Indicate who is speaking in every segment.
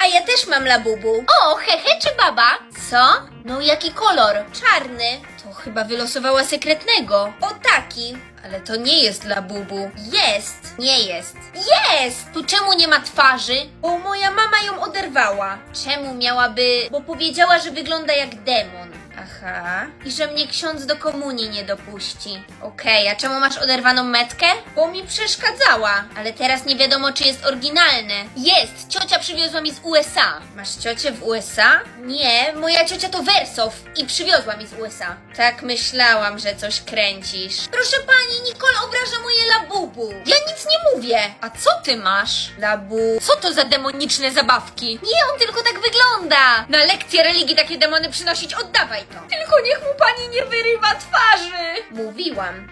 Speaker 1: A ja też mam labubu. O, hehe czy baba? Co? No jaki kolor? Czarny. To chyba wylosowała sekretnego. O taki. Ale to nie jest labubu. Jest. Nie jest. Jest! Tu czemu nie ma twarzy? Bo moja mama ją oderwała. Czemu miałaby... Bo powiedziała, że wygląda jak demon. Aha. I że mnie ksiądz do komunii nie dopuści. Okej, a czemu masz oderwaną metkę? Bo mi przeszkadzała. Ale teraz nie wiadomo, czy jest oryginalne. Jest! Ciocia przywiozła mi z USA. Masz ciocię w USA? Nie, moja ciocia to Wersow i przywiozła mi z USA. Tak myślałam, że coś kręcisz. Proszę pani, Nicole obraża moje labubu. Ja nic nie mówię. A co ty masz? Labu. Co to za demoniczne zabawki? Nie, on tylko tak wygląda. Na lekcję religii takie demony przynosić, oddawaj to. Tylko niech mu pani nie wyrywa twarzy. Mówiłam.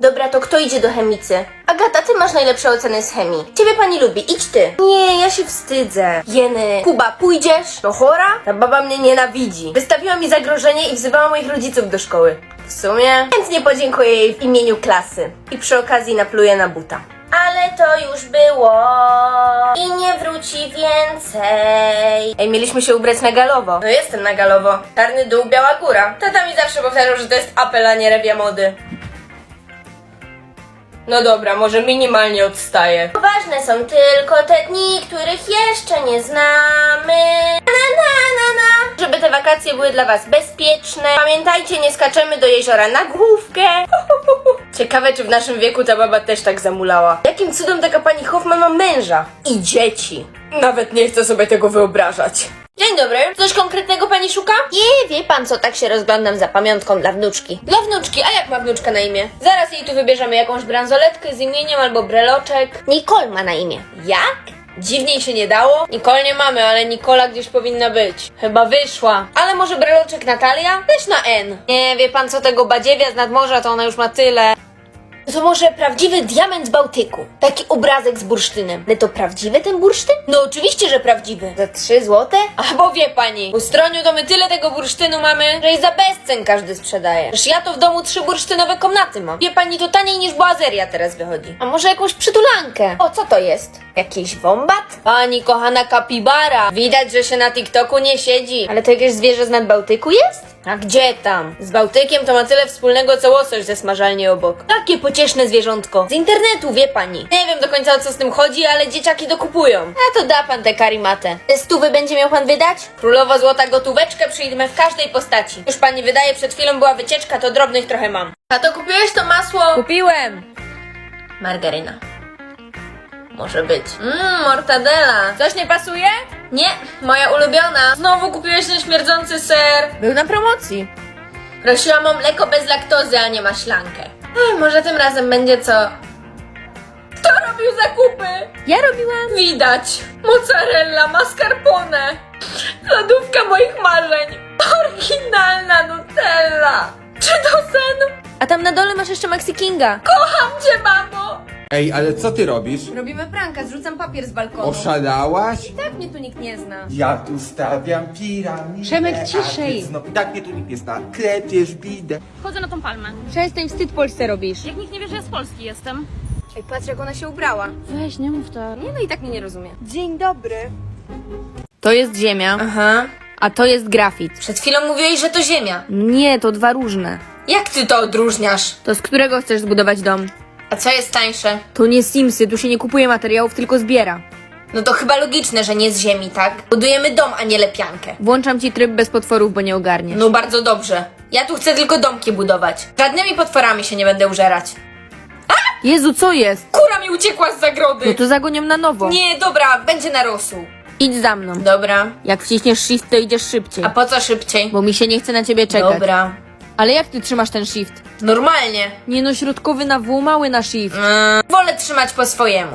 Speaker 2: Dobra, to kto idzie do chemicy? Agata, ty masz najlepsze oceny z chemii. Ciebie pani lubi, idź ty. Nie, ja się wstydzę. Jeny. Kuba, pójdziesz? To chora? Ta baba mnie nienawidzi. Wystawiła mi zagrożenie i wzywała moich rodziców do szkoły. W sumie chętnie podziękuję jej w imieniu klasy. I przy okazji napluję na buta. Ale to już było i nie wróci więcej. Ej, mieliśmy się ubrać na galowo. No jestem na galowo. Czarny dół, biała góra. Tata mi zawsze powtarzał, że to jest apel, a nie rewia mody. No dobra, może minimalnie odstaję. Ważne są tylko te dni, których jeszcze nie znamy. Na, na, na, na. Żeby te wakacje były dla Was bezpieczne. Pamiętajcie, nie skaczemy do jeziora na główkę. Ciekawe, czy w naszym wieku ta baba też tak zamulała. Jakim cudem taka pani Hoffman ma męża i dzieci? Nawet nie chcę sobie tego wyobrażać. Dzień dobry. Coś konkretnego pani szuka? Nie, wie pan co, tak się rozglądam za pamiątką dla wnuczki. Dla wnuczki? A jak ma wnuczka na imię? Zaraz jej tu wybierzemy jakąś bransoletkę z imieniem albo breloczek. Nicole ma na imię. Jak? Dziwniej się nie dało? Nicole nie mamy, ale Nikola gdzieś powinna być. Chyba wyszła. Ale może breloczek Natalia? Też na N. Nie, wie pan co, tego badziewia z nadmorza to ona już ma tyle. To może prawdziwy diament z Bałtyku. Taki obrazek z bursztynem. Ale to prawdziwy ten bursztyn? No oczywiście, że prawdziwy. Za 3 złote? A bo wie pani, w Ustroniu to my tyle tego bursztynu mamy, że i za bezcen każdy sprzedaje. Przecież ja to w domu trzy bursztynowe komnaty mam. Wie pani, to taniej niż boazeria teraz wychodzi. A może jakąś przytulankę? O, co to jest? Jakiś wombat? Pani kochana kapibara. Widać, że się na TikToku nie siedzi. Ale to jakieś zwierzę z nadbałtyku jest? A gdzie tam? Z Bałtykiem to ma tyle wspólnego co łosoś ze smażalni obok. Takie pocieszne zwierzątko. Z internetu, wie pani. Nie wiem do końca o co z tym chodzi, ale dzieciaki dokupują. A to da pan tę karimatę. Te stówy będzie miał pan wydać? Królowo złota gotóweczkę przyjmę w każdej postaci. Już pani wydaje, przed chwilą była wycieczka, to drobnych trochę mam. A to kupiłeś to masło?
Speaker 3: Kupiłem!
Speaker 2: Margaryna. Może być. Mmm, mortadela.
Speaker 3: Coś nie pasuje?
Speaker 2: Nie, moja ulubiona. Znowu kupiłeś ten śmierdzący ser.
Speaker 3: Był na promocji.
Speaker 2: Prosiłam o mleko bez laktozy, a nie maślankę. Ech, może tym razem będzie co. Kto robił zakupy?
Speaker 3: Ja robiłam.
Speaker 2: Widać. Mozzarella, mascarpone. Lodówka moich marzeń. Oryginalna Nutella. Czy to sen?
Speaker 3: A tam na dole masz jeszcze Maxi Kinga.
Speaker 2: Kocham cię, mamo.
Speaker 4: Ej, ale co ty robisz?
Speaker 3: Robimy pranka, zrzucam papier z balkonu.
Speaker 4: Oszalałaś?
Speaker 3: Tak mnie tu nikt nie zna.
Speaker 4: Ja tu stawiam piramidę.
Speaker 3: Przemek,
Speaker 4: a
Speaker 3: ciszej.
Speaker 4: ty Znowu, I tak mnie tu nikt nie zna. Klepiesz bidę.
Speaker 5: Wchodzę na tą palmę.
Speaker 3: Przestań wstyd Polsce robisz.
Speaker 5: Jak nikt nie wie, że ja z Polski jestem.
Speaker 3: Ej, patrz jak ona się ubrała.
Speaker 5: Weź, nie mów tak.
Speaker 3: Nie no i tak mnie nie rozumie. Dzień dobry. To jest ziemia,
Speaker 2: Aha.
Speaker 3: a to jest grafit.
Speaker 2: Przed chwilą mówiłeś, że to ziemia.
Speaker 3: Nie, to dwa różne.
Speaker 2: Jak ty to odróżniasz?
Speaker 3: To z którego chcesz zbudować dom?
Speaker 2: A co jest tańsze?
Speaker 3: To nie Simsy, tu się nie kupuje materiałów, tylko zbiera.
Speaker 2: No to chyba logiczne, że nie z ziemi, tak? Budujemy dom, a nie lepiankę.
Speaker 3: Włączam ci tryb bez potworów, bo nie ogarniesz.
Speaker 2: No bardzo dobrze. Ja tu chcę tylko domki budować. Żadnymi potworami się nie będę użerać.
Speaker 3: Jezu, co jest?
Speaker 2: Kura mi uciekła z zagrody.
Speaker 3: No to zagonią na nowo.
Speaker 2: Nie, dobra, będzie na rosół.
Speaker 3: Idź za mną.
Speaker 2: Dobra.
Speaker 3: Jak wciśniesz shift, to idziesz szybciej.
Speaker 2: A po co szybciej?
Speaker 3: Bo mi się nie chce na ciebie czekać.
Speaker 2: Dobra.
Speaker 3: Ale jak ty trzymasz ten shift?
Speaker 2: Normalnie.
Speaker 3: Nie no, środkowy na W, mały na shift.
Speaker 2: Mm, wolę trzymać po swojemu.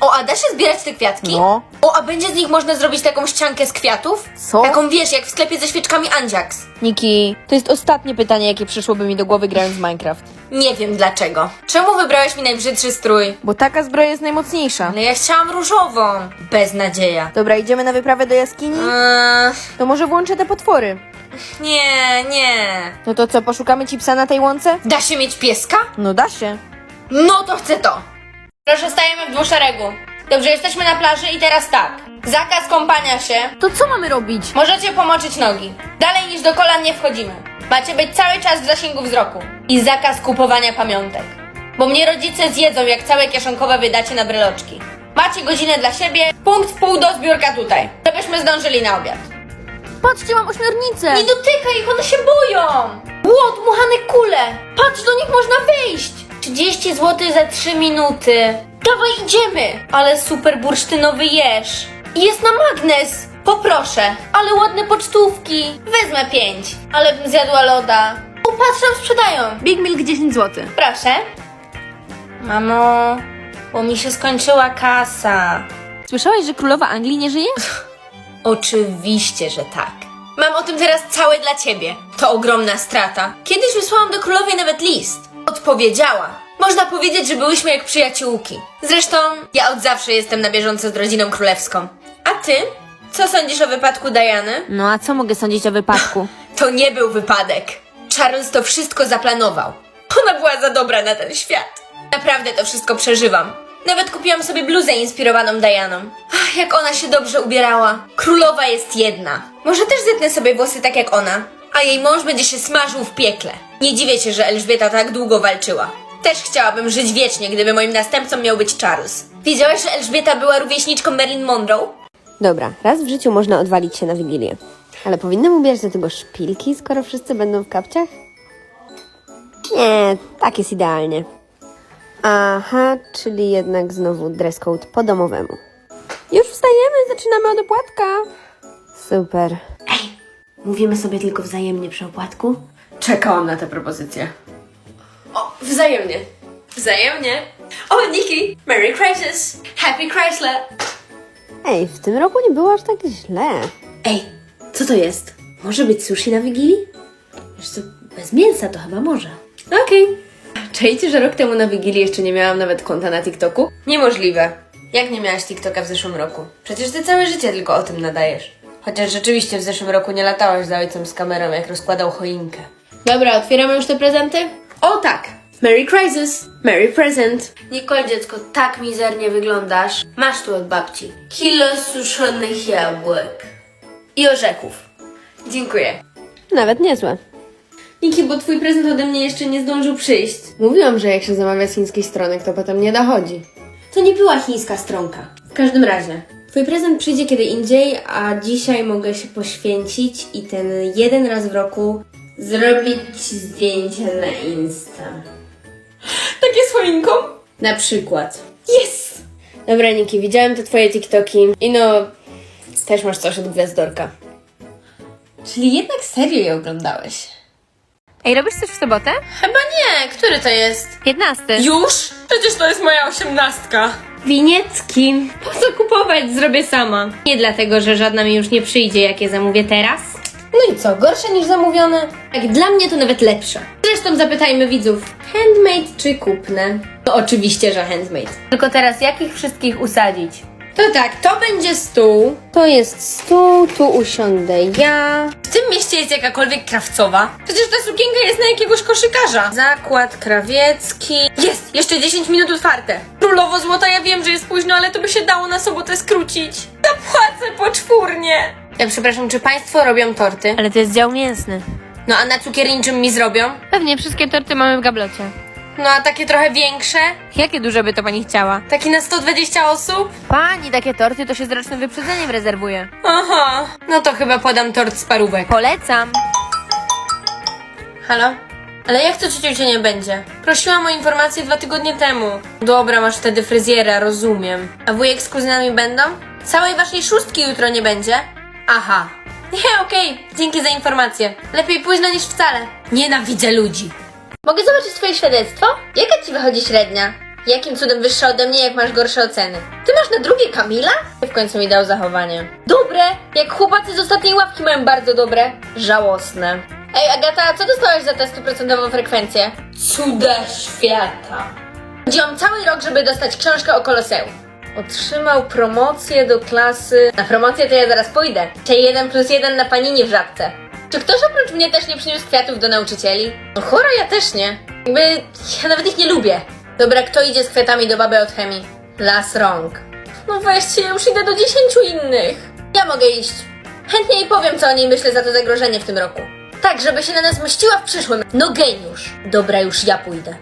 Speaker 2: O, a da się zbierać te kwiatki?
Speaker 3: No.
Speaker 2: O, a będzie z nich można zrobić taką ściankę z kwiatów?
Speaker 3: Co?
Speaker 2: Taką wiesz, jak w sklepie ze świeczkami Andziax.
Speaker 3: Niki, to jest ostatnie pytanie, jakie przyszłoby mi do głowy grając w Minecraft.
Speaker 2: Nie wiem dlaczego. Czemu wybrałeś mi najbrzydszy strój?
Speaker 3: Bo taka zbroja jest najmocniejsza.
Speaker 2: Ale ja chciałam różową. Beznadzieja.
Speaker 3: Dobra, idziemy na wyprawę do jaskini?
Speaker 2: Eee,
Speaker 3: To może włączę te potwory.
Speaker 2: Nie, nie.
Speaker 3: No to co, poszukamy ci psa na tej łące?
Speaker 2: Da się mieć pieska?
Speaker 3: No da się.
Speaker 2: No to chcę to. Proszę, stajemy w dwuszeregu. Dobrze, jesteśmy na plaży i teraz tak. Zakaz kąpania się.
Speaker 5: To co mamy robić?
Speaker 2: Możecie pomoczyć nogi. Dalej niż do kolan nie wchodzimy. Macie być cały czas w zasięgu wzroku. I zakaz kupowania pamiątek. Bo mnie rodzice zjedzą, jak całe kieszonkowe wydacie na bryloczki. Macie godzinę dla siebie, punkt w pół do zbiórka tutaj. Żebyśmy zdążyli na obiad.
Speaker 5: Patrzcie, mam ośmiornicę!
Speaker 2: Nie dotykaj ich, one się boją! Ło, dmuchane kule! Patrz, do nich można wejść! 30 zł za 3 minuty. Dawaj, idziemy! Ale super bursztynowy jesz. I Jest na magnes! Poproszę. Ale ładne pocztówki. Wezmę 5. Ale bym zjadła loda. O, patrz, tam sprzedają.
Speaker 5: Big Milk 10 zł.
Speaker 2: Proszę. Mamo, bo mi się skończyła kasa.
Speaker 5: Słyszałeś, że królowa Anglii nie żyje?
Speaker 2: Oczywiście, że tak. Mam o tym teraz całe dla ciebie. To ogromna strata. Kiedyś wysłałam do królowej nawet list. Odpowiedziała. Można powiedzieć, że byłyśmy jak przyjaciółki. Zresztą, ja od zawsze jestem na bieżąco z rodziną królewską. A ty? Co sądzisz o wypadku Diany?
Speaker 5: No a co mogę sądzić o wypadku?
Speaker 2: To nie był wypadek. Charles to wszystko zaplanował. Ona była za dobra na ten świat. Naprawdę to wszystko przeżywam. Nawet kupiłam sobie bluzę inspirowaną Dianą. Ach, jak ona się dobrze ubierała. Królowa jest jedna. Może też zetnę sobie włosy tak jak ona, a jej mąż będzie się smażył w piekle. Nie dziwię się, że Elżbieta tak długo walczyła. Też chciałabym żyć wiecznie, gdyby moim następcą miał być Charles. Wiedziałaś, że Elżbieta była rówieśniczką Marilyn Monroe?
Speaker 6: Dobra, raz w życiu można odwalić się na Wigilię. Ale powinnam ubierać do tego szpilki, skoro wszyscy będą w kapciach? Nie, tak jest idealnie. Aha, czyli jednak znowu dress code po domowemu. Już wstajemy, zaczynamy od opłatka. Super.
Speaker 2: Mówimy sobie tylko wzajemnie przy opłatku? Czekałam na tę propozycję. O, wzajemnie. Wzajemnie. O, Nikki! Merry Crisis! Happy Chrysler!
Speaker 6: Ej, w tym roku nie było aż tak źle.
Speaker 2: Ej, co to jest? Może być sushi na Wigilii? Wiesz co, bez mięsa to chyba może. Okej. Czajcie, że rok temu na Wigilii jeszcze nie miałam nawet konta na TikToku? Niemożliwe. Jak nie miałaś TikToka w zeszłym roku? Przecież ty całe życie tylko o tym nadajesz. Chociaż rzeczywiście w zeszłym roku nie latałaś za ojcem z kamerą, jak rozkładał choinkę. Dobra, otwieramy już te prezenty? O tak! Merry Crisis! Merry Present! Nicole, dziecko, tak mizernie wyglądasz. Masz tu od babci. Kilo suszonych jabłek. I orzeków. Dziękuję.
Speaker 6: Nawet niezłe.
Speaker 2: Niki, bo twój prezent ode mnie jeszcze nie zdążył przyjść. Mówiłam, że jak się zamawia z chińskiej strony, to potem nie dochodzi. To nie była chińska stronka. W każdym razie, twój prezent przyjdzie kiedy indziej, a dzisiaj mogę się poświęcić i ten jeden raz w roku zrobić zdjęcie na Insta. Takie z choinką? Na przykład. Yes! Dobra, Niki, widziałem te twoje TikToki i no, też masz coś od gwiazdorka. Czyli jednak serio je oglądałeś?
Speaker 5: Ej, robisz coś w sobotę?
Speaker 2: Chyba nie. Który to jest?
Speaker 5: 15.
Speaker 2: Już? Przecież to jest moja osiemnastka. Winiecki. Po co kupować? Zrobię sama. Nie dlatego, że żadna mi już nie przyjdzie, jak je zamówię teraz. No i co, gorsze niż zamówione? Jak dla mnie to nawet lepsze. Zresztą zapytajmy widzów, handmade czy kupne? No oczywiście, że handmade. Tylko teraz jak ich wszystkich usadzić? To tak, to będzie stół.
Speaker 6: To jest stół, tu usiądę ja.
Speaker 2: W tym mieście jest jakakolwiek krawcowa? Przecież ta sukienka jest na jakiegoś koszykarza. Zakład krawiecki. Jest! Jeszcze 10 minut otwarte. Królowo złota, ja wiem, że jest późno, ale to by się dało na sobotę skrócić. Zapłacę poczwórnie. Ja przepraszam, czy państwo robią torty?
Speaker 5: Ale to jest dział mięsny.
Speaker 2: No a na cukierniczym mi zrobią?
Speaker 5: Pewnie wszystkie torty mamy w gablocie.
Speaker 2: No a takie trochę większe?
Speaker 5: Jakie duże by to pani chciała?
Speaker 2: Taki na 120 osób?
Speaker 5: Pani, takie torty to się z rocznym wyprzedzeniem rezerwuje.
Speaker 2: Aha, no to chyba podam tort z parówek.
Speaker 5: Polecam.
Speaker 2: Halo? Ale jak to ciociu cię nie będzie? Prosiłam o informację dwa tygodnie temu. Dobra, masz wtedy fryzjera, rozumiem. A wujek z kuzynami będą? Całej waszej szóstki jutro nie będzie? Aha. Nie, okej, dzięki za informację. Lepiej późno niż wcale. Nienawidzę ludzi. Mogę zobaczyć twoje świadectwo? Jaka ci wychodzi średnia? Jakim cudem wyższa ode mnie, jak masz gorsze oceny? Ty masz na drugie Kamila? W końcu mi dał zachowanie. Dobre! Jak chłopacy z ostatniej ławki mają bardzo dobre. Żałosne. Ej, Agata, co dostałaś za tę stuprocentową frekwencję? Cuda świata. Chodziłam cały rok, żeby dostać książkę o Koloseum. Otrzymał promocję do klasy. Na promocję to ja zaraz pójdę. Czyli 1 plus 1 na paninie w żabce. Czy ktoś oprócz mnie też nie przyniósł kwiatów do nauczycieli? No chora ja też nie. Jakby ja nawet ich nie lubię. Dobra, kto idzie z kwiatami do baby od chemii? Las rąk. No weźcie, ja już idę do dziesięciu innych. Ja mogę iść. Chętnie jej powiem, co o niej myślę za to zagrożenie w tym roku. Tak, żeby się na nas mściła w przyszłym. No geniusz. Dobra, już ja pójdę.